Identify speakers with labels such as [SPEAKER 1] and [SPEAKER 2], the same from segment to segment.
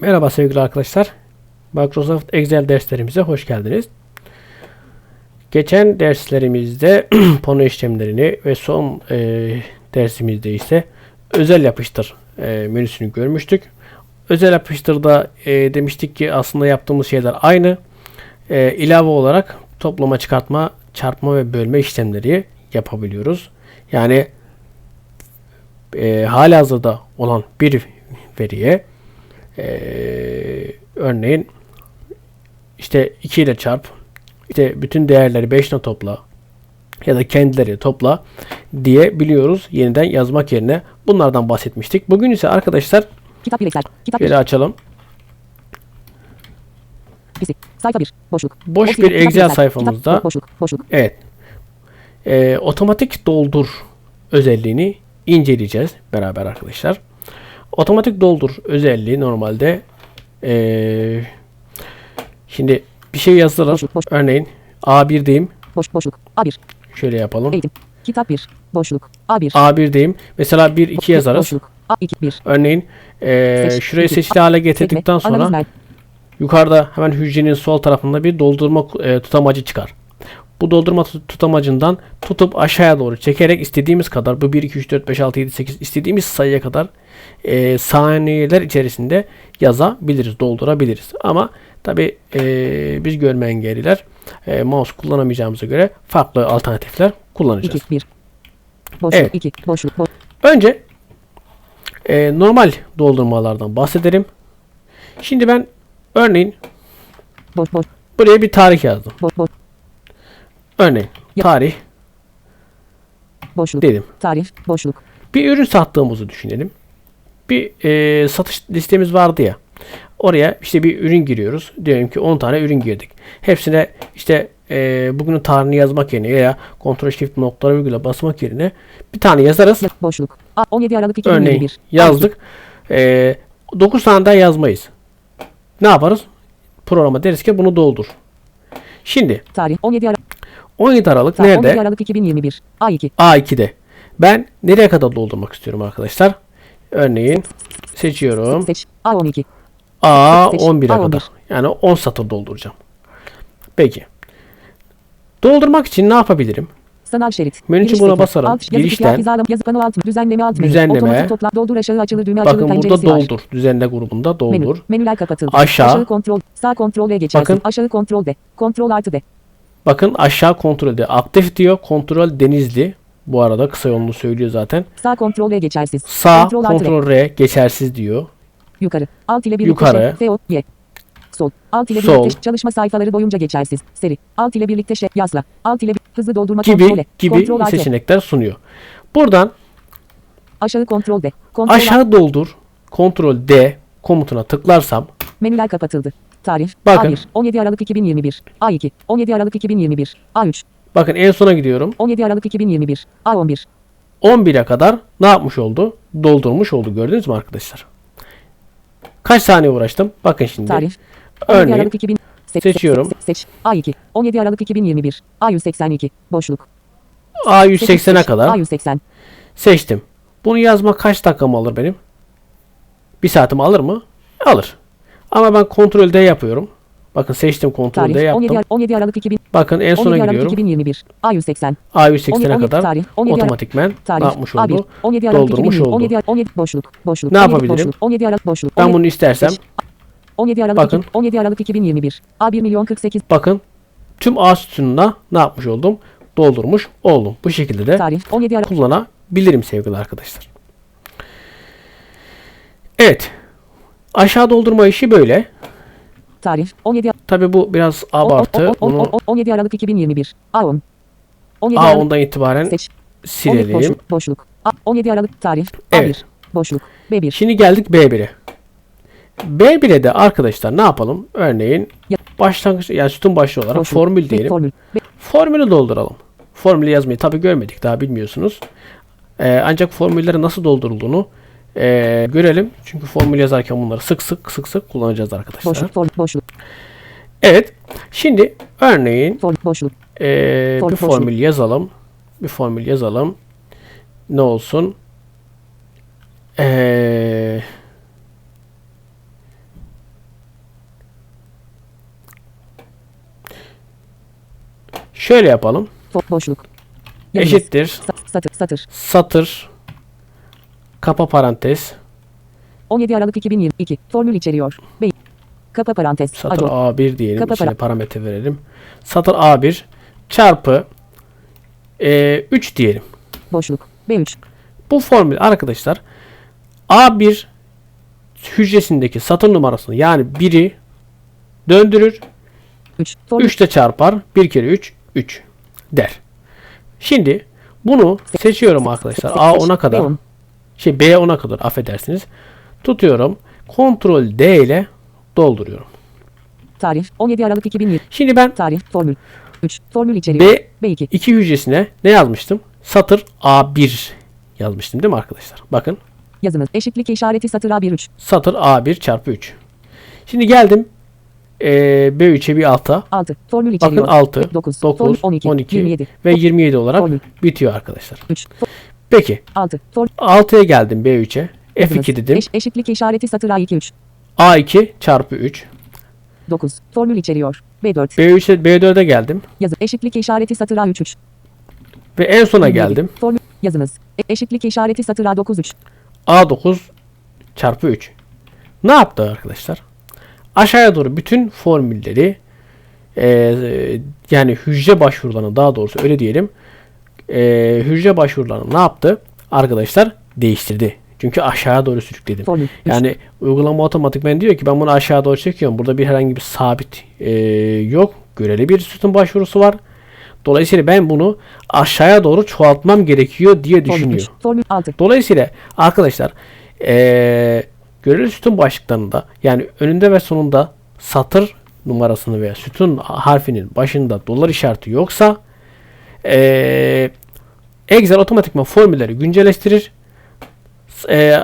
[SPEAKER 1] Merhaba sevgili arkadaşlar. Microsoft Excel derslerimize hoş geldiniz. Geçen derslerimizde pano işlemlerini ve son e, dersimizde ise özel yapıştır e, menüsünü görmüştük. Özel yapıştırda e, demiştik ki aslında yaptığımız şeyler aynı. E, ilave olarak toplama, çıkartma, çarpma ve bölme işlemleri yapabiliyoruz. Yani e, halihazırda olan bir veriye ee, örneğin işte 2 ile çarp işte bütün değerleri 5 ile topla ya da kendileri topla diye biliyoruz yeniden yazmak yerine bunlardan bahsetmiştik. Bugün ise arkadaşlar
[SPEAKER 2] Kitap bilekler. Kitap
[SPEAKER 1] şöyle açalım.
[SPEAKER 2] Sayfa 1. Boşluk.
[SPEAKER 1] Boş bir Excel sayfamızda
[SPEAKER 2] Kitap, boşluk. Boşluk.
[SPEAKER 1] evet Ee, otomatik doldur özelliğini inceleyeceğiz beraber arkadaşlar. Otomatik doldur özelliği normalde ee, şimdi bir şey
[SPEAKER 2] boş.
[SPEAKER 1] Örneğin A1 diyeyim.
[SPEAKER 2] Boş. Boşluk. A1.
[SPEAKER 1] Şöyle yapalım.
[SPEAKER 2] Eğitim. Kitap 1. Boşluk. A1.
[SPEAKER 1] A1 diyeyim. Mesela 1 2 yazarız.
[SPEAKER 2] Boşluk. A2. 1.
[SPEAKER 1] Örneğin ee,
[SPEAKER 2] Seç,
[SPEAKER 1] şurayı seçili hale getirdikten sonra yukarıda hemen hücrenin sol tarafında bir doldurma e, tutamacı çıkar. Bu doldurma tut- tutamacından tutup aşağıya doğru çekerek istediğimiz kadar bu 1 2 3 4 5 6 7 8 istediğimiz sayıya kadar e, saniyeler içerisinde yazabiliriz, doldurabiliriz. Ama tabi biz görme engelliler e, mouse kullanamayacağımıza göre farklı alternatifler kullanacağız.
[SPEAKER 2] 2. 1. Boşluk.
[SPEAKER 1] Evet.
[SPEAKER 2] 2. Boşluk. Boş.
[SPEAKER 1] Önce e, normal doldurmalardan bahsedelim. Şimdi ben örneğin
[SPEAKER 2] Boş. Boş.
[SPEAKER 1] buraya bir tarih yazdım.
[SPEAKER 2] Boş. Boş.
[SPEAKER 1] Örneğin
[SPEAKER 2] Ya-
[SPEAKER 1] tarih
[SPEAKER 2] Boşluk.
[SPEAKER 1] dedim.
[SPEAKER 2] Tarih. Boşluk.
[SPEAKER 1] Bir ürün sattığımızı düşünelim. Bir e, satış listemiz vardı ya. Oraya işte bir ürün giriyoruz. Diyelim ki 10 tane ürün girdik. Hepsine işte e, bugünün tarihini yazmak yerine veya Ctrl Shift noktalara virgüle basmak yerine bir tane yazarız.
[SPEAKER 2] Ya- Boşluk. A 17 Aralık
[SPEAKER 1] Örneğin
[SPEAKER 2] 2021.
[SPEAKER 1] yazdık. E, 9 tane daha yazmayız. Ne yaparız? Programa deriz ki bunu doldur. Şimdi
[SPEAKER 2] Tarih 17 Aralık.
[SPEAKER 1] 17 Aralık
[SPEAKER 2] Tarih
[SPEAKER 1] nerede?
[SPEAKER 2] 17 Aralık 2021. A2.
[SPEAKER 1] A2'de. Ben nereye kadar doldurmak istiyorum arkadaşlar? Örneğin seçiyorum.
[SPEAKER 2] Seç. A12.
[SPEAKER 1] A
[SPEAKER 2] Seç.
[SPEAKER 1] 11'e
[SPEAKER 2] A11.
[SPEAKER 1] kadar. Yani 10 satır dolduracağım. Peki. Doldurmak için ne yapabilirim?
[SPEAKER 2] Sanal şerit.
[SPEAKER 1] Menü çubuğuna basarım.
[SPEAKER 2] Alt, yazı
[SPEAKER 1] Girişten.
[SPEAKER 2] Girişten. Hizalama, yazı pano alt. Düzenleme alt menü.
[SPEAKER 1] Düzenleme.
[SPEAKER 2] Otomatik topla. Doldur aşağı açılır düğme açılır
[SPEAKER 1] Bakın burada
[SPEAKER 2] penceresi var.
[SPEAKER 1] doldur. Düzenle grubunda doldur.
[SPEAKER 2] Menü. Menüler kapatıldı.
[SPEAKER 1] Aşağı.
[SPEAKER 2] Aşağı kontrol. Sağ kontrol E geçersin.
[SPEAKER 1] Bakın.
[SPEAKER 2] Aşağı kontrol D. Kontrol artı D.
[SPEAKER 1] Bakın aşağı kontrolde aktif diyor. Kontrol denizli. Bu arada kısa yolunu söylüyor zaten.
[SPEAKER 2] Sağ kontrol E geçersiz.
[SPEAKER 1] Sağ
[SPEAKER 2] Kontrol
[SPEAKER 1] kontrol R geçersiz diyor.
[SPEAKER 2] Yukarı. Alt ile birlikte
[SPEAKER 1] Yukarı.
[SPEAKER 2] F, O, Y. Sol. Alt ile
[SPEAKER 1] Sol.
[SPEAKER 2] birlikte çalışma sayfaları boyunca geçersiz. Seri. Alt ile birlikte şey yazla. Alt ile bir- hızlı doldurma
[SPEAKER 1] Gibi
[SPEAKER 2] kontrol
[SPEAKER 1] gibi
[SPEAKER 2] Kontrol
[SPEAKER 1] seçenekler sunuyor. Buradan
[SPEAKER 2] Aşağı kontrol D. Kontrol
[SPEAKER 1] aşağı doldur. Kontrol D komutuna tıklarsam
[SPEAKER 2] Menüler kapatıldı. Tarih.
[SPEAKER 1] Bakın.
[SPEAKER 2] A1. 17 Aralık 2021. A2. 17 Aralık 2021. A3.
[SPEAKER 1] bakın en sona gidiyorum.
[SPEAKER 2] 17 Aralık 2021. A11.
[SPEAKER 1] 11'e kadar ne yapmış oldu? Doldurmuş oldu. Gördünüz mü arkadaşlar? Kaç saniye uğraştım? Bakın şimdi.
[SPEAKER 2] Tarih. 17
[SPEAKER 1] Örneğin
[SPEAKER 2] Aralık 2000. Seç,
[SPEAKER 1] seçiyorum.
[SPEAKER 2] Seç, seç. A2. 17 Aralık 2021. A182. Boşluk.
[SPEAKER 1] A180'e
[SPEAKER 2] Seç,
[SPEAKER 1] kadar
[SPEAKER 2] A180.
[SPEAKER 1] seçtim. Bunu yazmak kaç dakikamı alır benim? Bir saatimi alır mı? Alır. Ama ben kontrol D yapıyorum. Bakın seçtim kontrol D
[SPEAKER 2] Tarih.
[SPEAKER 1] yaptım.
[SPEAKER 2] 17, Ar- 17 Aralık 2000.
[SPEAKER 1] Bakın en sona
[SPEAKER 2] 17 Aralık
[SPEAKER 1] gidiyorum.
[SPEAKER 2] 2021. A180.
[SPEAKER 1] A180'e
[SPEAKER 2] 17
[SPEAKER 1] kadar
[SPEAKER 2] tarih, 17 Aralık-
[SPEAKER 1] otomatikmen
[SPEAKER 2] Tarih.
[SPEAKER 1] ne yapmış
[SPEAKER 2] A1.
[SPEAKER 1] oldu?
[SPEAKER 2] 17 Aralık
[SPEAKER 1] Doldurmuş
[SPEAKER 2] 2020.
[SPEAKER 1] oldu.
[SPEAKER 2] 17, Ar- 17 boşluk. Boşluk.
[SPEAKER 1] Ne
[SPEAKER 2] 17
[SPEAKER 1] yapabilirim?
[SPEAKER 2] Boşluk. 17 Aralık boşluk.
[SPEAKER 1] Ben
[SPEAKER 2] 17
[SPEAKER 1] bunu istersem
[SPEAKER 2] Seç. 17 Aralık
[SPEAKER 1] Bakın.
[SPEAKER 2] iki- 17 Aralık 2021. A1 milyon 48.
[SPEAKER 1] bakın tüm A sütununa ne yapmış oldum? Doldurmuş oldum. Bu şekilde de
[SPEAKER 2] Tarih. 17 Aralık.
[SPEAKER 1] kullanabilirim sevgili arkadaşlar. Evet. Aşağı doldurma işi böyle.
[SPEAKER 2] Tarih. 17
[SPEAKER 1] Tabi bu biraz abartı.
[SPEAKER 2] o- o-
[SPEAKER 1] Bunu
[SPEAKER 2] o- 17 Aralık 2021. A10. 17 Aralık.
[SPEAKER 1] A10'dan itibaren
[SPEAKER 2] Seç. 17
[SPEAKER 1] silelim.
[SPEAKER 2] boşluk. Boşluk. A- 17 Aralık tarih.
[SPEAKER 1] Evet.
[SPEAKER 2] A1. Boşluk. B1.
[SPEAKER 1] Şimdi geldik B1'e. B1'e de arkadaşlar ne yapalım? Örneğin başlangıç yani sütun başlı olarak
[SPEAKER 2] Boşluk.
[SPEAKER 1] formül diyelim.
[SPEAKER 2] Formül.
[SPEAKER 1] Formülü dolduralım. Formülü yazmayı tabi görmedik daha bilmiyorsunuz. Ee, ancak formülleri nasıl doldurulduğunu e, görelim. Çünkü formül yazarken bunları sık sık sık sık kullanacağız arkadaşlar.
[SPEAKER 2] Boşluk, form, boşluk.
[SPEAKER 1] Evet. Şimdi örneğin
[SPEAKER 2] form, boşluk.
[SPEAKER 1] E, ee,
[SPEAKER 2] form,
[SPEAKER 1] bir formül boşluk. yazalım. Bir formül yazalım. Ne olsun? Eee Şöyle yapalım.
[SPEAKER 2] Boşluk.
[SPEAKER 1] Eşittir.
[SPEAKER 2] Satır. Satır.
[SPEAKER 1] Satır. Kapa parantez.
[SPEAKER 2] 17 Aralık 2022. Formül içeriyor. Bey. Kapa parantez.
[SPEAKER 1] Satır
[SPEAKER 2] Acol.
[SPEAKER 1] A1 diyelim.
[SPEAKER 2] Kapa
[SPEAKER 1] İçine
[SPEAKER 2] para-
[SPEAKER 1] parametre verelim. Satır A1 çarpı e, 3 diyelim.
[SPEAKER 2] Boşluk. B3.
[SPEAKER 1] Bu formül arkadaşlar A1 hücresindeki satır numarasını yani 1'i döndürür.
[SPEAKER 2] 3. Formül
[SPEAKER 1] 3 de çarpar. 1 kere 3 3 der. Şimdi bunu seçiyorum arkadaşlar. A 10'a kadar.
[SPEAKER 2] B10.
[SPEAKER 1] Şey B 10'a kadar affedersiniz. Tutuyorum. Ctrl D ile dolduruyorum.
[SPEAKER 2] Tarih 17 Aralık 2020.
[SPEAKER 1] Şimdi ben
[SPEAKER 2] Tarih formül 3. Formül içeriyor.
[SPEAKER 1] B
[SPEAKER 2] B2.
[SPEAKER 1] 2 hücresine ne yazmıştım? Satır A1 yazmıştım değil mi arkadaşlar? Bakın
[SPEAKER 2] Yazınız. Eşitlik işareti satır A1 3.
[SPEAKER 1] satır A1 çarpı 3. Şimdi geldim eee, B3'e bir alta.
[SPEAKER 2] 6. Formül
[SPEAKER 1] Bakın
[SPEAKER 2] içeriyor.
[SPEAKER 1] 6,
[SPEAKER 2] 9.
[SPEAKER 1] 9,
[SPEAKER 2] Formül 12.
[SPEAKER 1] 12
[SPEAKER 2] 27.
[SPEAKER 1] ve 27 olarak
[SPEAKER 2] Formül.
[SPEAKER 1] bitiyor arkadaşlar.
[SPEAKER 2] 3.
[SPEAKER 1] Peki
[SPEAKER 2] 6. Form
[SPEAKER 1] 6'ya geldim B3'e.
[SPEAKER 2] yazınız.
[SPEAKER 1] F2 dedim.
[SPEAKER 2] Eş, eşitlik işareti satır A2 3.
[SPEAKER 1] A2 çarpı 3.
[SPEAKER 2] 9. Formül içeriyor. B4.
[SPEAKER 1] B3'e B4'e geldim.
[SPEAKER 2] Yazı. Eşitlik işareti satır A3 3.
[SPEAKER 1] Ve en sona
[SPEAKER 2] 27.
[SPEAKER 1] geldim.
[SPEAKER 2] Formül yazınız. E- eşitlik işareti satır A9 3.
[SPEAKER 1] A9 çarpı 3. Ne yaptı arkadaşlar? Aşağıya doğru bütün formülleri eee, yani hücre başvurularını daha doğrusu öyle diyelim eee, hücre başvurularını ne yaptı? Arkadaşlar değiştirdi. Çünkü aşağıya doğru sürükledim.
[SPEAKER 2] 3.
[SPEAKER 1] Yani uygulama otomatikmen diyor ki ben bunu aşağı doğru çekiyorum. Burada bir herhangi bir sabit eee, yok. Göreli bir sütun başvurusu var. Dolayısıyla ben bunu aşağıya doğru çoğaltmam gerekiyor diye düşünüyor.
[SPEAKER 2] 3. Formül 6.
[SPEAKER 1] Dolayısıyla arkadaşlar eee göreli sütun başlıklarında yani önünde ve sonunda satır numarasını veya sütun harfinin başında dolar işareti yoksa eee Excel otomatikman formülleri güncelleştirir.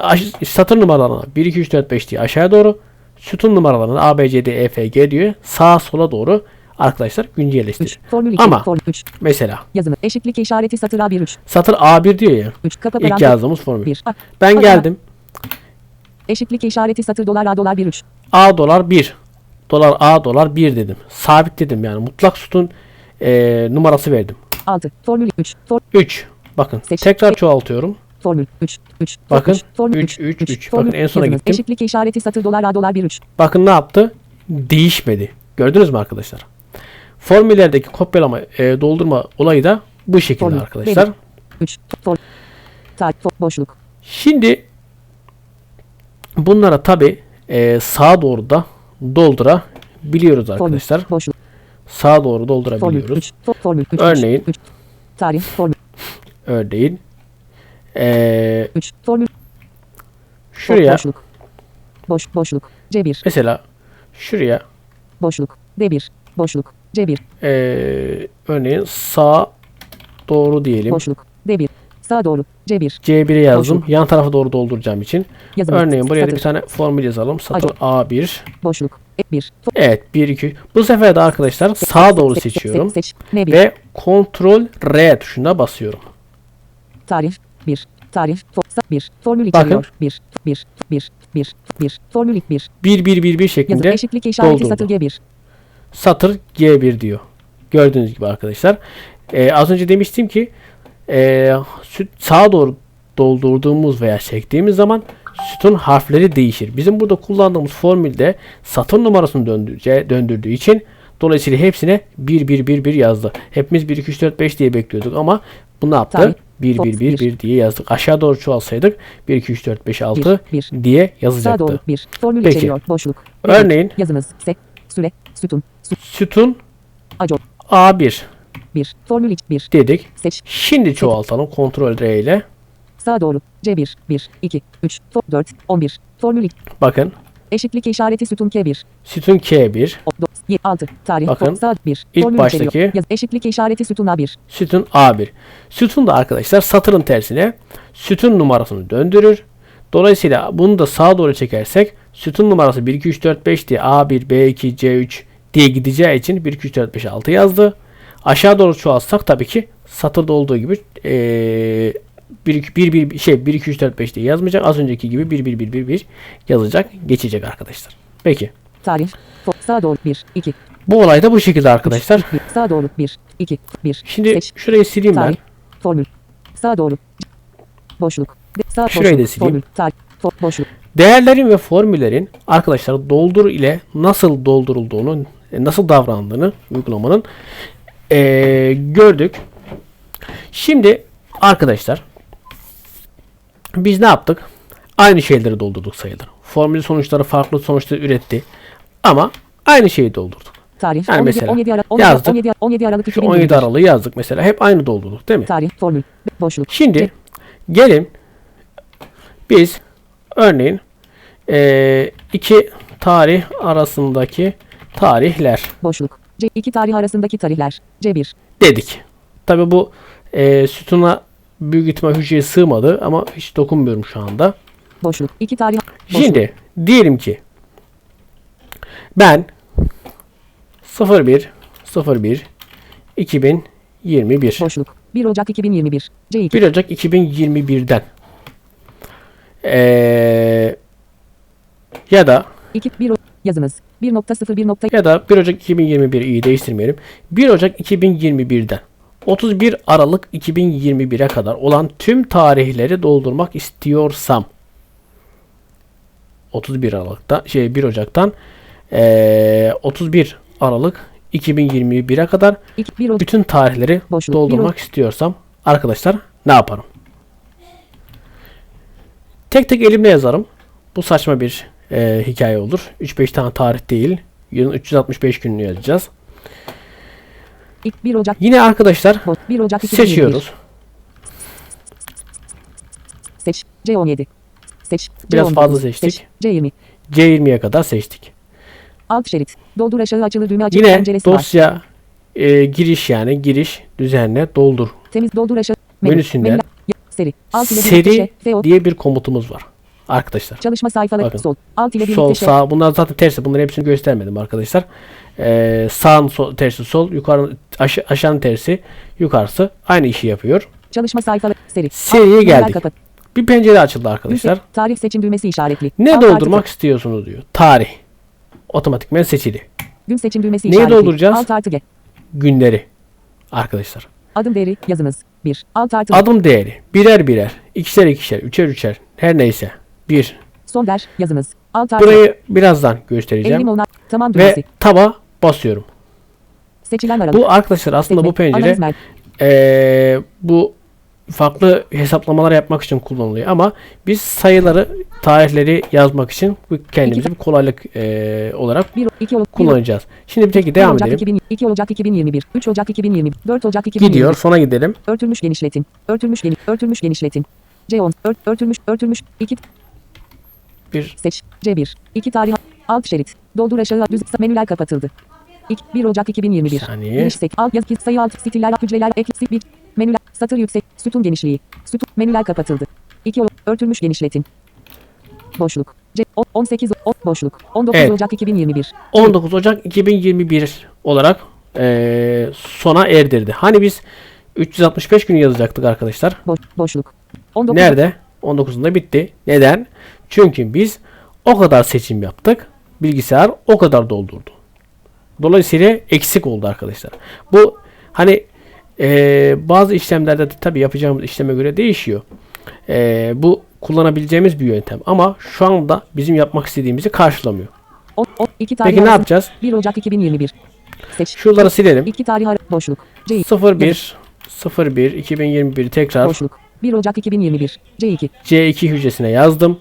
[SPEAKER 1] Aş- satır numaralarına 1, 2, 3, 4, 5 diye aşağıya doğru sütun numaralarına A, B, C, D, E, F, G diyor sağa sola doğru arkadaşlar güncelleştirir.
[SPEAKER 2] 3. Formül 2.
[SPEAKER 1] Ama-
[SPEAKER 2] Formül 3.
[SPEAKER 1] Mesela
[SPEAKER 2] Yazımı. Eşitlik işareti satır A1 3.
[SPEAKER 1] satır A1 diyor ya
[SPEAKER 2] 3. Kapa
[SPEAKER 1] ilk yazdığımız formül.
[SPEAKER 2] 1. A.
[SPEAKER 1] Ben geldim
[SPEAKER 2] Eşitlik işareti satır dolar A dolar 1 3.
[SPEAKER 1] A dolar 1. Dolar A dolar 1 dedim. Sabit dedim yani mutlak sütun eee, numarası verdim.
[SPEAKER 2] 6. Formül 3. For,
[SPEAKER 1] 3. Bakın
[SPEAKER 2] Seç-
[SPEAKER 1] tekrar çoğaltıyorum.
[SPEAKER 2] formül 3. 3.
[SPEAKER 1] Bakın,
[SPEAKER 2] Formül
[SPEAKER 1] üç, üç, üç.
[SPEAKER 2] Formül-
[SPEAKER 1] Bakın en sona
[SPEAKER 2] yazınız.
[SPEAKER 1] gittim.
[SPEAKER 2] Eşitlik işareti satır dolar A dolar 1 3.
[SPEAKER 1] Bakın ne yaptı? Değişmedi. Gördünüz mü arkadaşlar? Formüllerdeki kopyalama, eee, doldurma olayı da bu şekilde
[SPEAKER 2] Formül,
[SPEAKER 1] arkadaşlar.
[SPEAKER 2] 3. For, tar, for, boşluk.
[SPEAKER 1] Şimdi bunlara tabi sağa doğru da doldurabiliyoruz
[SPEAKER 2] Formül.
[SPEAKER 1] arkadaşlar.
[SPEAKER 2] Boşluk.
[SPEAKER 1] Sağa doğru
[SPEAKER 2] Formül
[SPEAKER 1] doldurabiliyoruz.
[SPEAKER 2] 3. For, formül 3.
[SPEAKER 1] Örneğin.
[SPEAKER 2] 3. Tarih. Formül
[SPEAKER 1] Örneğin eee
[SPEAKER 2] 3. Formül
[SPEAKER 1] şuraya
[SPEAKER 2] boşluk. Boş, boşluk. C1.
[SPEAKER 1] mesela şuraya
[SPEAKER 2] Boşluk. D1. Boşluk. C1.
[SPEAKER 1] eee, örneğin sağ doğru diyelim.
[SPEAKER 2] Boşluk. D1. Sağa doğru. C1.
[SPEAKER 1] C1'e yazdım.
[SPEAKER 2] Boşluk.
[SPEAKER 1] Yan tarafa doğru dolduracağım için.
[SPEAKER 2] Yazımız.
[SPEAKER 1] Örneğin buraya
[SPEAKER 2] satır,
[SPEAKER 1] bir tane formül yazalım. Satır
[SPEAKER 2] Acı.
[SPEAKER 1] A1.
[SPEAKER 2] Boşluk. E1. For,
[SPEAKER 1] Evet 1 2. Bu sefer de arkadaşlar sağa doğru
[SPEAKER 2] seç- seç-
[SPEAKER 1] seçiyorum
[SPEAKER 2] Seç. N1.
[SPEAKER 1] ve Ctrl R tuşuna basıyorum.
[SPEAKER 2] Tarih 1. Tarih for, 1. Formül içeriyor. 1. 1. 1. 1. 1. Formül 1.
[SPEAKER 1] 1 1 1 1
[SPEAKER 2] Yazı
[SPEAKER 1] şeklinde
[SPEAKER 2] eşitlik işareti
[SPEAKER 1] doldurdu.
[SPEAKER 2] satır G1.
[SPEAKER 1] satır G1 diyor. Gördüğünüz gibi arkadaşlar. Ee, az önce demiştim ki süt, sağa doğru doldurduğumuz veya çektiğimiz zaman sütun harfleri değişir. Bizim burada kullandığımız formülde satır numarasını döndürce, döndürdüğü için dolayısıyla hepsine 1 1 1 1 yazdı. Hepimiz 1 2 3 4 5 diye bekliyorduk ama bu ne yaptı?
[SPEAKER 2] Tabii.
[SPEAKER 1] 1 1 1 1 diye yazdık. Aşağı doğru çoğalsaydık 1 2 3 4 5 6
[SPEAKER 2] 1.
[SPEAKER 1] diye
[SPEAKER 2] Sağa
[SPEAKER 1] yazacaktı.
[SPEAKER 2] doğru 1. Formül
[SPEAKER 1] Peki.
[SPEAKER 2] içeriyor. Boşluk.
[SPEAKER 1] Örneğin
[SPEAKER 2] Yazınız. Se. Süre. Sütun. Sü,
[SPEAKER 1] sütun
[SPEAKER 2] acol.
[SPEAKER 1] A1
[SPEAKER 2] 1. Formül iç 1.
[SPEAKER 1] dedik.
[SPEAKER 2] Seç.
[SPEAKER 1] Şimdi çoğaltalım Ctrl R ile.
[SPEAKER 2] Sağa doğru. C1. 1. 2. 3. 4. 11. Formül iç.
[SPEAKER 1] Bakın
[SPEAKER 2] Eşitlik işareti sütun K1.
[SPEAKER 1] sütun K1,
[SPEAKER 2] O, do, 6. Tarih.
[SPEAKER 1] Bakın,
[SPEAKER 2] sağ 1.
[SPEAKER 1] ilk
[SPEAKER 2] Formül
[SPEAKER 1] baştaki-.
[SPEAKER 2] Yaz, eşitlik işareti sütun A1.
[SPEAKER 1] sütun A1. Sütun da arkadaşlar satırın tersine sütun numarasını döndürür. Dolayısıyla bunu da sağa doğru çekersek sütun numarası 1 2 3 4 5 diye A1, B2, C3 diye gideceği için 1 2 3 4 5 6 yazdı. Aşağı doğru çoğaltsak tabii ki satırda olduğu gibi eee 1 2 1 1 şey 1 2 3 4 5 diye yazmayacak. Az önceki gibi 1 1 1 1 1 yazacak, geçecek arkadaşlar. Peki.
[SPEAKER 2] Tarih. Sağa doğru 1, 2.
[SPEAKER 1] Bu olay da bu şekilde arkadaşlar.
[SPEAKER 2] Sağa doğru 1, 2, 1.
[SPEAKER 1] Şimdi
[SPEAKER 2] Seç.
[SPEAKER 1] şurayı sileyim ben.
[SPEAKER 2] Tarih. Formül. Sağa doğru. Boşluk. Sağ
[SPEAKER 1] Şurayı da sileyim.
[SPEAKER 2] Formül. Tarih. Boşluk.
[SPEAKER 1] Değerlerin ve formüllerin arkadaşlar doldur ile nasıl doldurulduğunu, e, nasıl davrandığını uygulamanın e, gördük. Şimdi arkadaşlar biz ne yaptık? Aynı şeyleri doldurduk sayılır. Formül sonuçları farklı sonuçlar üretti. Ama aynı şeyi doldurduk.
[SPEAKER 2] Tarih.
[SPEAKER 1] Yani
[SPEAKER 2] 17,
[SPEAKER 1] mesela
[SPEAKER 2] 17, Ara- 17,
[SPEAKER 1] yazdık.
[SPEAKER 2] 17, 17 Aralık
[SPEAKER 1] Şu
[SPEAKER 2] 2021.
[SPEAKER 1] 17 aralığı yazdık mesela. Hep aynı doldurduk değil mi?
[SPEAKER 2] Tarih. Formül. Boşluk.
[SPEAKER 1] Şimdi gelin biz örneğin eee, iki tarih arasındaki tarihler
[SPEAKER 2] Boşluk. C. 2 tarih arasındaki tarihler. C1.
[SPEAKER 1] dedik. Tabi bu eee, sütuna büyük ihtimal hücreye sığmadı ama hiç dokunmuyorum şu anda.
[SPEAKER 2] Boşluk. 2 tarih. Boşluk.
[SPEAKER 1] Şimdi diyelim ki ben 01 01 2021
[SPEAKER 2] Boşluk. 1 Ocak 2021. C2.
[SPEAKER 1] 1 Ocak 2021'den eee, ya da
[SPEAKER 2] 2 1 O- yazınız. 1.01 nokta
[SPEAKER 1] ya da 1 Ocak 2021 iyi değiştirmeyelim. 1 Ocak 2021'den 31 Aralık 2021'e kadar olan tüm tarihleri doldurmak istiyorsam 31 Aralık'ta şey 1 Ocak'tan eee, 31 Aralık 2021'e kadar
[SPEAKER 2] 2 1 Ocak
[SPEAKER 1] bütün tarihleri doldurmak istiyorsam arkadaşlar ne yaparım? Tek tek elimle yazarım. Bu saçma bir e, hikaye olur. 3-5 tane tarih değil. Yılın 365 gününü yazacağız.
[SPEAKER 2] 1 Ocak
[SPEAKER 1] Yine arkadaşlar
[SPEAKER 2] Bo- 1 Ocak 2021.
[SPEAKER 1] seçiyoruz.
[SPEAKER 2] Seç. C17. Seç.
[SPEAKER 1] Biraz
[SPEAKER 2] C19.
[SPEAKER 1] fazla seçtik.
[SPEAKER 2] Seç. C20.
[SPEAKER 1] C20'ye kadar seçtik.
[SPEAKER 2] Alt şerit. Doldur aşağı açılı düğme açık
[SPEAKER 1] Yine dosya e, giriş yani giriş düzenle doldur
[SPEAKER 2] Temiz doldur aşağı. Menü.
[SPEAKER 1] menüsünden.
[SPEAKER 2] Ya- Seri. Alt
[SPEAKER 1] seri.
[SPEAKER 2] FO.
[SPEAKER 1] diye bir komutumuz var. Arkadaşlar.
[SPEAKER 2] Çalışma sayfaları.
[SPEAKER 1] Bakın.
[SPEAKER 2] Sol. Alt ile birlikte
[SPEAKER 1] Sol
[SPEAKER 2] şey.
[SPEAKER 1] sağ bunlar zaten tersi bunların hepsini göstermedim arkadaşlar. Ee, sağın sol, tersi sol yukarı aşa, aşağının tersi yukarısı aynı işi yapıyor.
[SPEAKER 2] Çalışma sayfaları. Seri.
[SPEAKER 1] Seriye
[SPEAKER 2] Alt-
[SPEAKER 1] geldik.
[SPEAKER 2] Kapat.
[SPEAKER 1] Bir pencere açıldı arkadaşlar.
[SPEAKER 2] se- Tarih seçim düğmesi işaretli.
[SPEAKER 1] Ne
[SPEAKER 2] Alt artı
[SPEAKER 1] doldurmak istiyorsunuz diyor. Tarih. Otomatikmen seçili.
[SPEAKER 2] Gün seçim düğmesi
[SPEAKER 1] Neyi
[SPEAKER 2] işaretli.
[SPEAKER 1] dolduracağız?
[SPEAKER 2] Alt artı G.
[SPEAKER 1] Günleri. Arkadaşlar.
[SPEAKER 2] Adım değeri yazınız. 1. Alt artı
[SPEAKER 1] Adım değeri. Birer birer. ikişer ikişer. Üçer üçer. Her neyse. Bir.
[SPEAKER 2] Son der yazınız. Alt
[SPEAKER 1] Burayı birazdan göstereceğim.
[SPEAKER 2] Onay. Tamam
[SPEAKER 1] Ve
[SPEAKER 2] düğmesi.
[SPEAKER 1] taba basıyorum.
[SPEAKER 2] Seçilen aralık.
[SPEAKER 1] Bu arkadaşlar aslında bu
[SPEAKER 2] Seçmek.
[SPEAKER 1] pencere Ee, bu farklı hesaplamalar yapmak için kullanılıyor ama biz sayıları, tarihleri yazmak için bu kendimize bir kolaylık ee, olarak
[SPEAKER 2] 1 2 Ocak
[SPEAKER 1] kullanacağız. Şimdi bir tek
[SPEAKER 2] 1
[SPEAKER 1] devam
[SPEAKER 2] Ocak
[SPEAKER 1] edelim.
[SPEAKER 2] 2000, 2 Ocak 2021, 3 Ocak 2020, 4 Ocak 2021.
[SPEAKER 1] Gidiyor. Sona gidelim.
[SPEAKER 2] Örtülmüş genişletin. Örtülmüş geni örtülmüş genişletin. C10 ört, örtülmüş örtülmüş 2
[SPEAKER 1] Bir
[SPEAKER 2] seç. C1 2 tarih alt şerit. Doldur aşağı düz menüler kapatıldı. 2 1 Ocak 2021.
[SPEAKER 1] Bir saniye.
[SPEAKER 2] Sek alt yazı sayı alt stiller hücreler eklisi 1 menüler satır yüksek sütun genişliği. Sütun menüler kapatıldı. 2 örtülmüş genişletin. Boşluk. C o- 18 o- boşluk. 19
[SPEAKER 1] Evet.
[SPEAKER 2] Ocak 2021.
[SPEAKER 1] 19 Ocak 2021 olarak ee, sona erdirdi. Hani biz 365 gün yazacaktık arkadaşlar.
[SPEAKER 2] Boş, boşluk. 19
[SPEAKER 1] Nerede? 19'unda bitti. Neden? Çünkü biz o kadar seçim yaptık. Bilgisayar o kadar doldurdu. Dolayısıyla eksik oldu arkadaşlar. Bu hani eee, bazı işlemlerde de tabii yapacağımız işleme göre değişiyor. Eee, bu kullanabileceğimiz bir yöntem ama şu anda bizim yapmak istediğimizi karşılamıyor.
[SPEAKER 2] O, o, iki tarih
[SPEAKER 1] Peki ne yapacağız?
[SPEAKER 2] 1 Ocak 2021. Seç.
[SPEAKER 1] Şuraları silelim.
[SPEAKER 2] İki tarih boşluk. C
[SPEAKER 1] 01 01 2021 tekrar
[SPEAKER 2] boşluk. 1 Ocak 2021. C2.
[SPEAKER 1] C2 hücresine yazdım.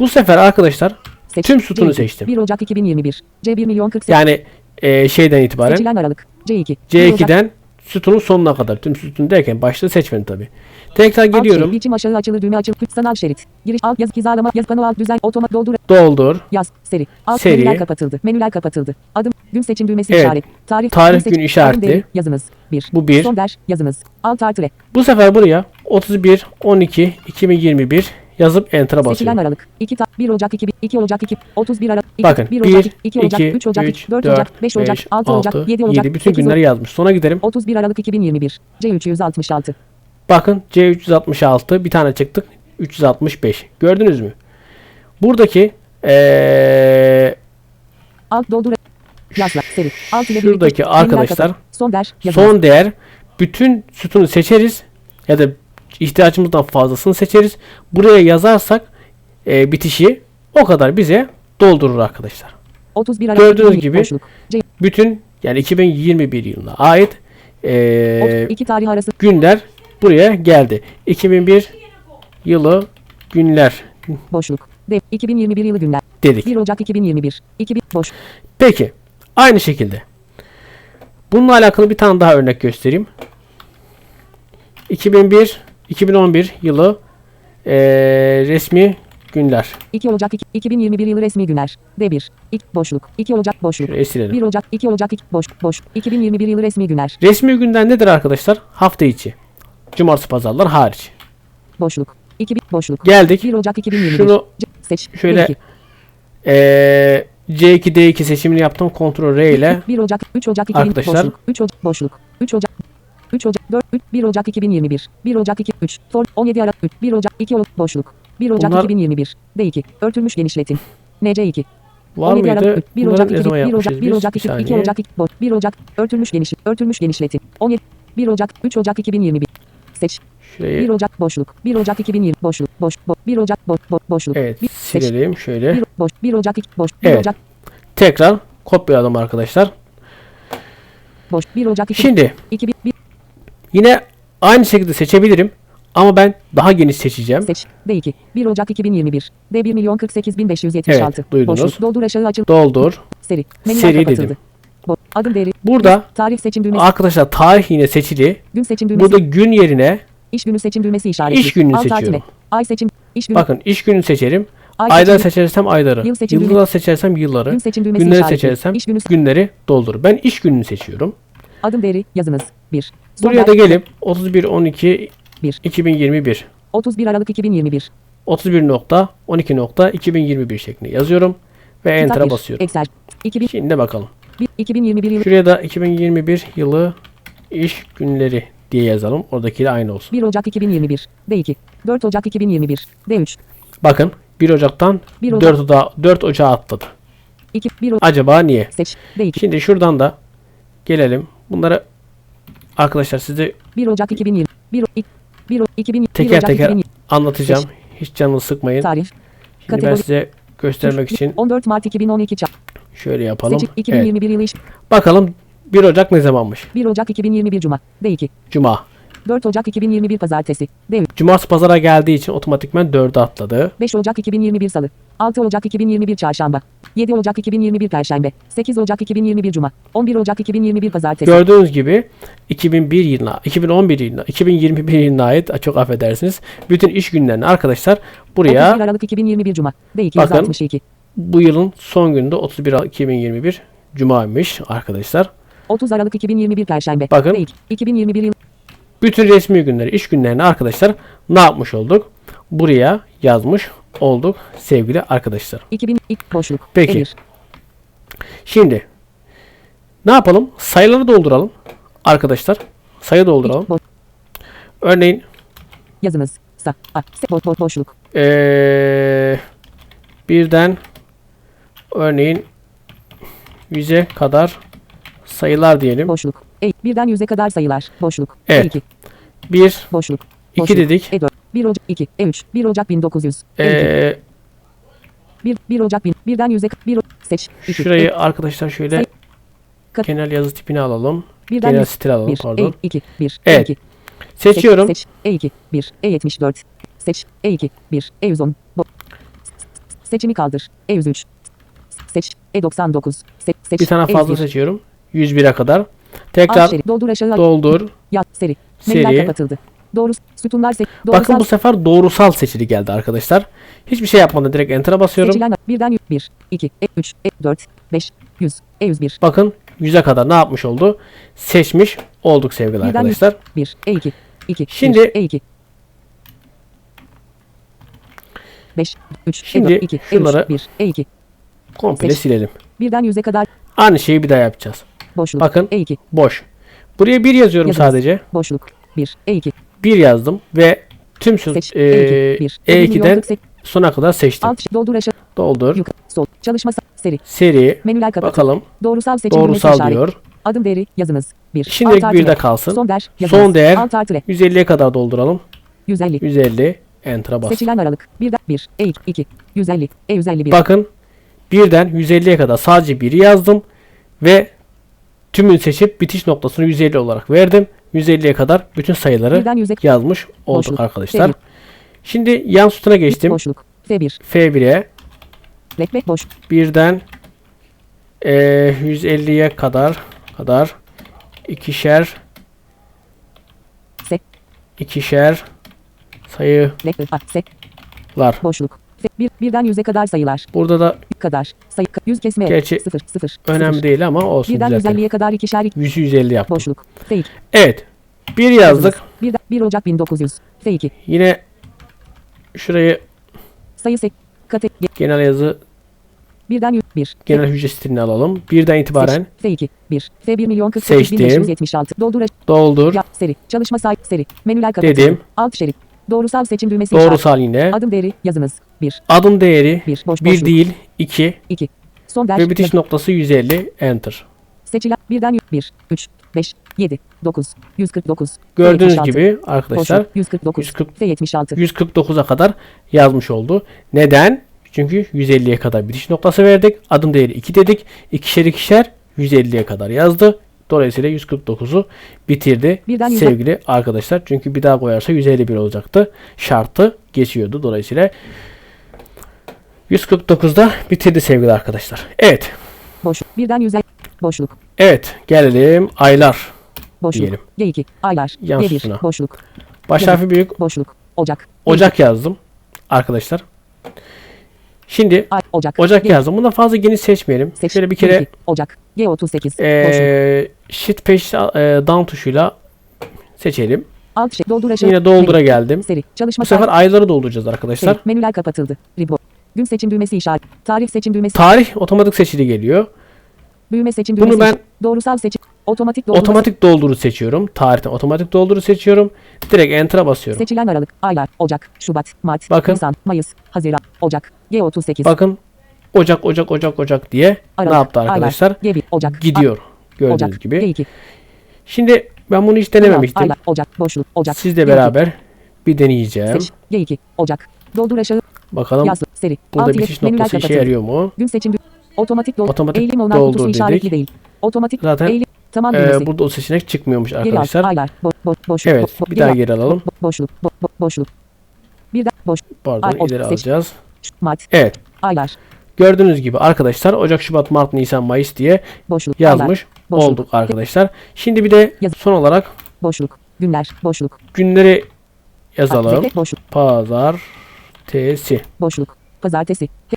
[SPEAKER 1] Bu sefer arkadaşlar
[SPEAKER 2] Seç.
[SPEAKER 1] Tüm sütunu
[SPEAKER 2] C2.
[SPEAKER 1] seçtim.
[SPEAKER 2] 1 Ocak 2021. C1 milyon 48.
[SPEAKER 1] yani eee, şeyden itibaren
[SPEAKER 2] Seçilen aralık. C2. 1 Ocak-
[SPEAKER 1] C2'den sütunun sonuna kadar. Tüm sütun derken başta seçmedim tabi. Tekrar
[SPEAKER 2] Alt
[SPEAKER 1] geliyorum.
[SPEAKER 2] şerit, biçim aşağı açılır düğme açıl. Sanal şerit. Giriş alt yazı hizalama yaz pano alt düzen otomat doldur
[SPEAKER 1] Doldur.
[SPEAKER 2] yaz seri. Alt
[SPEAKER 1] Seri.
[SPEAKER 2] menüler kapatıldı. Menüler kapatıldı. Adım gün seçim düğmesi
[SPEAKER 1] Evet.
[SPEAKER 2] işaret. Tarih
[SPEAKER 1] Tarih,
[SPEAKER 2] seç-
[SPEAKER 1] gün işareti.
[SPEAKER 2] değeri, yazınız. 1.
[SPEAKER 1] Bu bir.
[SPEAKER 2] Son der yazınız. Alt artı.
[SPEAKER 1] Bu sefer buraya 31 12 2021 yazıp enter'a
[SPEAKER 2] Seçilen
[SPEAKER 1] basıyorum.
[SPEAKER 2] aralık. 2 ta 1 Ocak 2 2 Ocak 2 31 Aralık 2
[SPEAKER 1] Bakın
[SPEAKER 2] 1
[SPEAKER 1] 1,
[SPEAKER 2] Ocak 2 Ocak
[SPEAKER 1] 2,
[SPEAKER 2] 3 Ocak
[SPEAKER 1] 3,
[SPEAKER 2] 4
[SPEAKER 1] 4,
[SPEAKER 2] Ocak 5 Ocak 6 Ocak 7 Ocak
[SPEAKER 1] 7 bütün
[SPEAKER 2] 8
[SPEAKER 1] günleri yazmış. Sona gidelim.
[SPEAKER 2] 31 Aralık 2021. C366.
[SPEAKER 1] Bakın C366 bir tane çıktık. 365. Gördünüz mü? Buradaki eee
[SPEAKER 2] Alt doldur Yazla. Seri. Alt ile
[SPEAKER 1] Şuradaki arkadaşlar.
[SPEAKER 2] Son. Yazınız.
[SPEAKER 1] Son değer bütün sütunu seçeriz ya da ihtiyacımızdan fazlasını seçeriz. Buraya yazarsak e, bitişi o kadar bize doldurur arkadaşlar.
[SPEAKER 2] 31 Aralık
[SPEAKER 1] Gördüğünüz
[SPEAKER 2] 2020
[SPEAKER 1] gibi
[SPEAKER 2] boşluk.
[SPEAKER 1] Bütün yani 2021 yılına ait e,
[SPEAKER 2] 2 tarih arası
[SPEAKER 1] günler buraya geldi. 2001 yılı günler
[SPEAKER 2] boşluk. D. 2021 yılı günler.
[SPEAKER 1] dedik.
[SPEAKER 2] 1 Ocak 2021. 2000 boş.
[SPEAKER 1] Peki. Aynı şekilde. Bununla alakalı bir tane daha örnek göstereyim. 2001 2011 yılı eee, resmi günler.
[SPEAKER 2] 2 Ocak 2, 2021 yılı resmi günler. D1. İlk boşluk. 2 Ocak boşluk.
[SPEAKER 1] Şurayı silelim.
[SPEAKER 2] 1 Ocak 2 Ocak 2 boş boş. 2021 yılı resmi günler.
[SPEAKER 1] Resmi günden nedir arkadaşlar? Hafta içi. Cumartesi pazarlar hariç.
[SPEAKER 2] Boşluk. 2000 boşluk.
[SPEAKER 1] Geldik.
[SPEAKER 2] 1 Ocak 2021.
[SPEAKER 1] Şunu
[SPEAKER 2] C- seç.
[SPEAKER 1] şöyle eee, C2 D2 seçimini yaptım. Ctrl R ile
[SPEAKER 2] 1 Ocak 3 Ocak 2000
[SPEAKER 1] Arkadaşlar.
[SPEAKER 2] boşluk. 3 Ocak boşluk. 3 Ocak 3 Ocak 4 3 1 Ocak 2021. 1 Ocak 2 3 for 17 Aralık 3 1 Ocak 2 Ocak boşluk. 1 Ocak
[SPEAKER 1] Bunlar-
[SPEAKER 2] 2021. D2 örtülmüş genişletin. NC2
[SPEAKER 1] var
[SPEAKER 2] 17 Aralık
[SPEAKER 1] mıydı?
[SPEAKER 2] 3 1
[SPEAKER 1] Bunları
[SPEAKER 2] Ocak
[SPEAKER 1] ne
[SPEAKER 2] 2
[SPEAKER 1] zaman
[SPEAKER 2] 1
[SPEAKER 1] yapmışız
[SPEAKER 2] Ocak 1
[SPEAKER 1] biz?
[SPEAKER 2] Ocak
[SPEAKER 1] Bir
[SPEAKER 2] 2 2
[SPEAKER 1] saniye.
[SPEAKER 2] Ocak 2 boş 1 Ocak örtülmüş geniş örtülmüş genişletin. 17 1 Ocak 3 Ocak 2021. Seç. 1
[SPEAKER 1] Şurayı
[SPEAKER 2] Ocak boşluk. 1 Ocak 2020 boşluk. Boş, boş 1 Ocak boş, boş boşluk.
[SPEAKER 1] evet
[SPEAKER 2] Bir- seç.
[SPEAKER 1] silelim şöyle.
[SPEAKER 2] 1 boş 1 Ocak 2 boş 1
[SPEAKER 1] Evet.
[SPEAKER 2] Ocak
[SPEAKER 1] Tekrar kopyaladım arkadaşlar.
[SPEAKER 2] boş 1 Ocak 2
[SPEAKER 1] Şimdi
[SPEAKER 2] 2 1 1
[SPEAKER 1] yine aynı şekilde seçebilirim ama ben daha geniş seçeceğim.
[SPEAKER 2] seç. D2 1 Ocak 2021. D 1 milyon 48 bin 576.
[SPEAKER 1] Evet, duydunuz.
[SPEAKER 2] Boşluk. Doldur aşağı açıl.
[SPEAKER 1] Doldur.
[SPEAKER 2] Seri. Menüler
[SPEAKER 1] Seri
[SPEAKER 2] kapatıldı.
[SPEAKER 1] dedim.
[SPEAKER 2] Adım değeri.
[SPEAKER 1] Burada
[SPEAKER 2] Tarih seçim düğmesi.
[SPEAKER 1] arkadaşlar tarih yine seçili.
[SPEAKER 2] gün seçim düğmesi.
[SPEAKER 1] Burada gün yerine
[SPEAKER 2] iş günü seçim düğmesi işaretli.
[SPEAKER 1] İş gününü
[SPEAKER 2] Alt
[SPEAKER 1] seçiyorum.
[SPEAKER 2] tatile. Ay seçim. İş günü.
[SPEAKER 1] bakın iş gününü seçerim.
[SPEAKER 2] Ay seçim.
[SPEAKER 1] seçersem ayları.
[SPEAKER 2] Yıl seçim
[SPEAKER 1] Yılları seçersem yılları.
[SPEAKER 2] Gün seçim düğmesi
[SPEAKER 1] Günleri
[SPEAKER 2] işaretli.
[SPEAKER 1] seçersem
[SPEAKER 2] İş günü.
[SPEAKER 1] günleri doldur. Ben iş gününü seçiyorum.
[SPEAKER 2] Adım değeri yazınız. 1.
[SPEAKER 1] Buraya da gelip 31 12
[SPEAKER 2] Bir.
[SPEAKER 1] 2021
[SPEAKER 2] 31 Aralık 2021.
[SPEAKER 1] 31 nokta 12 nokta 2021 şeklinde yazıyorum ve enter'a basıyorum.
[SPEAKER 2] Excel. 2000
[SPEAKER 1] Şimdi bakalım.
[SPEAKER 2] 2021 yılı
[SPEAKER 1] Şuraya da 2021 yılı iş günleri diye yazalım. Oradakiyle aynı olsun.
[SPEAKER 2] 1 Ocak 2021. D2. 4 Ocak 2021. D3.
[SPEAKER 1] Bakın 1 Ocak'tan
[SPEAKER 2] 1 Ocak.
[SPEAKER 1] 4 Ocağı, 4 Ocağı atladı.
[SPEAKER 2] 2 1 Ocak.
[SPEAKER 1] Acaba niye?
[SPEAKER 2] Seç. D2.
[SPEAKER 1] Şimdi şuradan da gelelim. Bunları arkadaşlar size
[SPEAKER 2] 1 Ocak 2020. 1 2 1 2000 1
[SPEAKER 1] teker
[SPEAKER 2] Ocak
[SPEAKER 1] teker
[SPEAKER 2] 2020.
[SPEAKER 1] anlatacağım. Hiç canını sıkmayın.
[SPEAKER 2] Tarih.
[SPEAKER 1] Şimdi ben
[SPEAKER 2] kategori-
[SPEAKER 1] size göstermek için
[SPEAKER 2] 14 Mart 2012 çarp.
[SPEAKER 1] şöyle yapalım. Evet.
[SPEAKER 2] 2021 yılı iş.
[SPEAKER 1] Bakalım 1 Ocak ne zamanmış?
[SPEAKER 2] 1 Ocak 2021 Cuma. D2.
[SPEAKER 1] Cuma.
[SPEAKER 2] 4 Ocak 2021 Pazartesi. D3.
[SPEAKER 1] Cumartesi pazara geldiği için otomatikman 4'e atladı.
[SPEAKER 2] 5 Ocak 2021 Salı. 6 Ocak 2021 Çarşamba. 7 Ocak 2021 Perşembe. 8 Ocak 2021 Cuma. 11 Ocak 2021 Pazartesi.
[SPEAKER 1] Gördüğünüz gibi 2001 yılına, 2011 yılına, 2021 yılına ait çok affedersiniz. Bütün iş günlerini arkadaşlar
[SPEAKER 2] 31
[SPEAKER 1] buraya
[SPEAKER 2] Aralık 2021 Cuma. D2
[SPEAKER 1] Bakın.
[SPEAKER 2] 162.
[SPEAKER 1] bu yılın son gününde 31 Aralık 2021 Cuma'ymış arkadaşlar.
[SPEAKER 2] 30 Aralık 2021 Perşembe.
[SPEAKER 1] Bakın.
[SPEAKER 2] D2. 2021 yıl.
[SPEAKER 1] Bütün resmi günleri, iş günlerini arkadaşlar ne yapmış olduk? Buraya yazmış olduk sevgili arkadaşlar.
[SPEAKER 2] 2000 ilk boşluk.
[SPEAKER 1] Peki.
[SPEAKER 2] Emir.
[SPEAKER 1] Şimdi ne yapalım? Sayıları dolduralım arkadaşlar. Sayı dolduralım. Örneğin
[SPEAKER 2] yazınız. Sa. A. Bo, bo, boşluk.
[SPEAKER 1] Ee, birden örneğin yüze kadar sayılar diyelim.
[SPEAKER 2] Boşluk. E. Birden yüze kadar sayılar. Boşluk.
[SPEAKER 1] Evet.
[SPEAKER 2] E2.
[SPEAKER 1] 1,
[SPEAKER 2] Boşluk.
[SPEAKER 1] 2
[SPEAKER 2] Boşluk.
[SPEAKER 1] dedik.
[SPEAKER 2] E4. 1 Ocak 2. E3. 1 Ocak 1900. E2.
[SPEAKER 1] Ee,
[SPEAKER 2] 1, 1 Ocak 1000. Birden yüze 1 seç. 2.
[SPEAKER 1] şurayı arkadaşlar şöyle
[SPEAKER 2] Kat-
[SPEAKER 1] genel yazı tipini alalım.
[SPEAKER 2] birden
[SPEAKER 1] Genel stil alalım
[SPEAKER 2] 1
[SPEAKER 1] pardon.
[SPEAKER 2] E2 1
[SPEAKER 1] Evet.
[SPEAKER 2] E2
[SPEAKER 1] Seçiyorum.
[SPEAKER 2] Seç, E2 1 E74 seç E2 1 E110 Bo- Seçimi kaldır E103 seç E99 seç, seç
[SPEAKER 1] Bir tane fazla
[SPEAKER 2] E101.
[SPEAKER 1] seçiyorum. 101'e kadar. Tekrar
[SPEAKER 2] şerit, doldur aşağı
[SPEAKER 1] doldur.
[SPEAKER 2] yat seri
[SPEAKER 1] Seri.
[SPEAKER 2] kapatıldı doğru sütunlar
[SPEAKER 1] Bakın
[SPEAKER 2] doğrusal
[SPEAKER 1] bu sefer doğrusal seçili geldi arkadaşlar. Hiçbir şey yapmadan direkt enter'a basıyorum.
[SPEAKER 2] seçilen birden 1 2 E3 E4 5 100 E101
[SPEAKER 1] Bakın 100'e kadar ne yapmış oldu? Seçmiş olduk sevgili
[SPEAKER 2] Birden
[SPEAKER 1] arkadaşlar.
[SPEAKER 2] 1 E2 2
[SPEAKER 1] Şimdi-
[SPEAKER 2] E2 5 3
[SPEAKER 1] Şimdi
[SPEAKER 2] E4 2
[SPEAKER 1] şunları-
[SPEAKER 2] E3 1 E2
[SPEAKER 1] Komple
[SPEAKER 2] Seç.
[SPEAKER 1] silelim.
[SPEAKER 2] birden yüze kadar
[SPEAKER 1] Aynı şeyi bir daha yapacağız.
[SPEAKER 2] Boşluk
[SPEAKER 1] Bakın.
[SPEAKER 2] E2
[SPEAKER 1] Boş. Buraya 1 yazıyorum
[SPEAKER 2] Yazınız.
[SPEAKER 1] sadece.
[SPEAKER 2] boşluk 1 E2
[SPEAKER 1] 1 yazdım ve tüm
[SPEAKER 2] Seç.
[SPEAKER 1] e,
[SPEAKER 2] E2, bir.
[SPEAKER 1] E2'den sona kadar seçtim.
[SPEAKER 2] Alt doldur aşağı
[SPEAKER 1] Doldur.
[SPEAKER 2] yukarı sol çalışma seri
[SPEAKER 1] Seri.
[SPEAKER 2] menüler kapatıldı.
[SPEAKER 1] Bakalım.
[SPEAKER 2] Doğrusal seçim
[SPEAKER 1] Doğrusal diyor.
[SPEAKER 2] Adım değeri yazınız 1.
[SPEAKER 1] Şimdilik bir de kalsın.
[SPEAKER 2] Son değer yazınız.
[SPEAKER 1] Son değer.
[SPEAKER 2] Alt artı R
[SPEAKER 1] 150'ye kadar dolduralım.
[SPEAKER 2] 150.
[SPEAKER 1] 150. Enter'a bas.
[SPEAKER 2] Seçilen aralık 1 1 E 2 150 E 151
[SPEAKER 1] Bakın birden 150'ye kadar sadece biri yazdım ve tümünü seçip bitiş noktasını 150 olarak verdim. 150'ye kadar bütün sayıları
[SPEAKER 2] birden 100'e
[SPEAKER 1] yazmış olduk
[SPEAKER 2] Boşluk.
[SPEAKER 1] arkadaşlar. Şimdi yan sütuna geçtim.
[SPEAKER 2] boşluk F1
[SPEAKER 1] F1'e
[SPEAKER 2] Blackback boş
[SPEAKER 1] birden eee 150'ye kadar kadar ikişer
[SPEAKER 2] Se
[SPEAKER 1] ikişer sayılar.
[SPEAKER 2] Boşluk bir, birden 100'e kadar sayılar
[SPEAKER 1] Burada da
[SPEAKER 2] kadar sayı 100 kesme
[SPEAKER 1] Gerçi
[SPEAKER 2] 0 0
[SPEAKER 1] önemli değil ama olsun
[SPEAKER 2] birden
[SPEAKER 1] düzeltelim.
[SPEAKER 2] 150'ye kadar ikişer
[SPEAKER 1] 100'ü 150 yaptım.
[SPEAKER 2] boşluk F2
[SPEAKER 1] Evet. Bir yazdık.
[SPEAKER 2] Birden 1 Ocak 1900 F2
[SPEAKER 1] Yine şurayı
[SPEAKER 2] sayı sek kate ge-
[SPEAKER 1] genel yazı
[SPEAKER 2] birden 1 1
[SPEAKER 1] genel hücre stilini alalım. Birden itibaren
[SPEAKER 2] F2 1 F1 milyon 48
[SPEAKER 1] Seçtim.
[SPEAKER 2] 576 doldur
[SPEAKER 1] doldur.
[SPEAKER 2] yap seri çalışma sahip seri menüler kapatıldı
[SPEAKER 1] Dedim.
[SPEAKER 2] alt şerit doğrusal seçim düğmesi işaret.
[SPEAKER 1] Doğrusal yine.
[SPEAKER 2] adım değeri yazınız 1
[SPEAKER 1] Adım değeri
[SPEAKER 2] 1 boş
[SPEAKER 1] 1
[SPEAKER 2] boşluk
[SPEAKER 1] değil 2
[SPEAKER 2] 2 son ders
[SPEAKER 1] ve bitiş noktası 150 enter.
[SPEAKER 2] seçilen birden 1 3 5 7 9 149
[SPEAKER 1] Gördüğünüz
[SPEAKER 2] 76,
[SPEAKER 1] gibi arkadaşlar
[SPEAKER 2] boşluk 149
[SPEAKER 1] 140
[SPEAKER 2] F76
[SPEAKER 1] 149'a kadar yazmış oldu. Neden? Çünkü 150'ye kadar bitiş noktası verdik. Adım değeri 2 dedik. İkişer ikişer 150'ye kadar yazdı. Dolayısıyla 149'u bitirdi
[SPEAKER 2] Birden
[SPEAKER 1] sevgili arkadaşlar. Çünkü bir daha koyarsa 151 olacaktı. Şartı geçiyordu. Dolayısıyla 149'da bitirdi sevgili arkadaşlar. Evet.
[SPEAKER 2] boşluk birden 100'e boşluk
[SPEAKER 1] Evet. Gelelim aylar.
[SPEAKER 2] boşluk
[SPEAKER 1] Diyelim.
[SPEAKER 2] G2 aylar
[SPEAKER 1] Yan
[SPEAKER 2] G1
[SPEAKER 1] sütuna.
[SPEAKER 2] boşluk
[SPEAKER 1] Baş harfi büyük.
[SPEAKER 2] boşluk Ocak
[SPEAKER 1] Ocak yazdım. Arkadaşlar. Şimdi
[SPEAKER 2] Ay, Ocak
[SPEAKER 1] Ocak
[SPEAKER 2] G-
[SPEAKER 1] yazdım. Bunda fazla geniş seçmeyelim.
[SPEAKER 2] Seç,
[SPEAKER 1] Şöyle bir kere
[SPEAKER 2] G2, Ocak G38 boşluk
[SPEAKER 1] Ee, shift peş e, down tuşuyla seçelim.
[SPEAKER 2] alt şey doldur aşağı
[SPEAKER 1] Yine doldura
[SPEAKER 2] menü,
[SPEAKER 1] geldim.
[SPEAKER 2] seri çalışma
[SPEAKER 1] Bu sefer ayları dolduracağız arkadaşlar.
[SPEAKER 2] seri, menüler kapatıldı Ribo gün seçim düğmesi işaret tarih seçim düğmesi
[SPEAKER 1] Tarih otomatik seçili geliyor.
[SPEAKER 2] büyüme seçim
[SPEAKER 1] Bunu
[SPEAKER 2] düğmesi
[SPEAKER 1] ben-
[SPEAKER 2] iş- doğrusal seçim otomatik doldurma
[SPEAKER 1] Otomatik dolduru seçiyorum. Tarihten otomatik dolduru seçiyorum. Direkt enter'a basıyorum.
[SPEAKER 2] seçilen aralık aylar Ocak Şubat Mart
[SPEAKER 1] Bakın.
[SPEAKER 2] Nisan Mayıs Haziran Ocak G38
[SPEAKER 1] Bakın Ocak Ocak Ocak Ocak diye
[SPEAKER 2] Aralık,
[SPEAKER 1] ne yaptı arkadaşlar?
[SPEAKER 2] Aylar, G1 Ocak
[SPEAKER 1] Gidiyor. Gördüğünüz
[SPEAKER 2] Ocak
[SPEAKER 1] gibi.
[SPEAKER 2] G2
[SPEAKER 1] Şimdi ben bunu hiç denememiştim.
[SPEAKER 2] Aylar Ocak boşluk Ocak
[SPEAKER 1] Sizle
[SPEAKER 2] G2,
[SPEAKER 1] beraber bir deneyeceğim.
[SPEAKER 2] Seç G2 Ocak doldur aşağı
[SPEAKER 1] Bakalım.
[SPEAKER 2] Yazlı seri.
[SPEAKER 1] Burada
[SPEAKER 2] Alt
[SPEAKER 1] bitiş
[SPEAKER 2] menüler
[SPEAKER 1] noktası işe
[SPEAKER 2] kapatıldı.
[SPEAKER 1] yarıyor mu?
[SPEAKER 2] Gün seçim otomatik doldur
[SPEAKER 1] Otomatik
[SPEAKER 2] eğilim olunan
[SPEAKER 1] doldur
[SPEAKER 2] kutusu
[SPEAKER 1] dedik.
[SPEAKER 2] işaretli değil. Otomatik
[SPEAKER 1] Zaten,
[SPEAKER 2] eğilim tamam düğmesi
[SPEAKER 1] burada o seçenek çıkmıyormuş
[SPEAKER 2] geri al.
[SPEAKER 1] arkadaşlar.
[SPEAKER 2] aylar. Bo, bo, boşluk.
[SPEAKER 1] Evet,
[SPEAKER 2] bo,
[SPEAKER 1] bir daha geri alalım.
[SPEAKER 2] bo, bo, boşluk. Bo, bo, boşluk. Birden boş
[SPEAKER 1] Pardon
[SPEAKER 2] Ay,
[SPEAKER 1] ileri
[SPEAKER 2] seç.
[SPEAKER 1] alacağız.
[SPEAKER 2] Mart
[SPEAKER 1] Evet.
[SPEAKER 2] aylar.
[SPEAKER 1] Gördüğünüz gibi arkadaşlar Ocak, Şubat, Mart, Nisan, Mayıs diye
[SPEAKER 2] boşluk.
[SPEAKER 1] Yazmış
[SPEAKER 2] aylar, boşluk,
[SPEAKER 1] olduk arkadaşlar. Şimdi bir de
[SPEAKER 2] Yaz-
[SPEAKER 1] son olarak
[SPEAKER 2] boşluk. Günler. Boşluk.
[SPEAKER 1] günleri yazalım.
[SPEAKER 2] Boşluk.
[SPEAKER 1] Pazar, tesi.
[SPEAKER 2] boşluk. Pazartesi. He-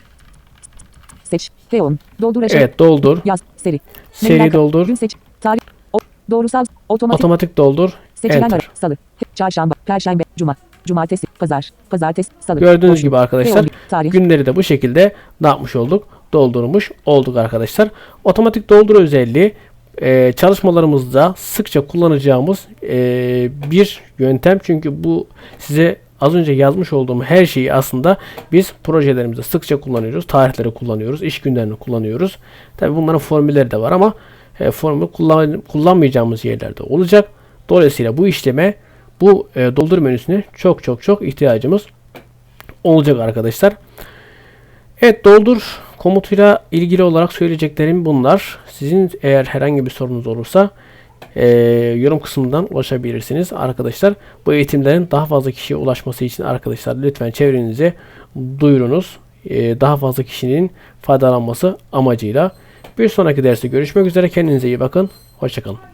[SPEAKER 2] seç. F10 doldur aşağı
[SPEAKER 1] Evet doldur.
[SPEAKER 2] yaz. Seri.
[SPEAKER 1] Seri doldur.
[SPEAKER 2] gün seç. Tarih. O, doğrusal. Otomatik.
[SPEAKER 1] Otomatik doldur.
[SPEAKER 2] seçilen
[SPEAKER 1] enter.
[SPEAKER 2] ara. Salı. Çarşamba. Perşembe. Cuma. Cumartesi. Pazar. Pazartesi. Salı.
[SPEAKER 1] Gördüğünüz
[SPEAKER 2] boşluk,
[SPEAKER 1] gibi arkadaşlar
[SPEAKER 2] F11, tarih.
[SPEAKER 1] günleri de bu şekilde ne yapmış olduk? Doldurmuş olduk arkadaşlar. Otomatik doldur özelliği e, çalışmalarımızda sıkça kullanacağımız e, bir yöntem. Çünkü bu size az önce yazmış olduğum her şeyi aslında biz projelerimizde sıkça kullanıyoruz. Tarihleri kullanıyoruz. iş günlerini kullanıyoruz. Tabi bunların formülleri de var ama e, formül kullan, kullanmayacağımız yerlerde olacak. Dolayısıyla bu işleme bu e, doldur menüsüne çok çok çok ihtiyacımız olacak arkadaşlar. Evet doldur komutuyla ilgili olarak söyleyeceklerim bunlar. Sizin eğer herhangi bir sorunuz olursa e, yorum kısmından ulaşabilirsiniz arkadaşlar. Bu eğitimlerin daha fazla kişiye ulaşması için arkadaşlar lütfen çevrenize duyurunuz. E, daha fazla kişinin faydalanması amacıyla. Bir sonraki derste görüşmek üzere. Kendinize iyi bakın. Hoşçakalın.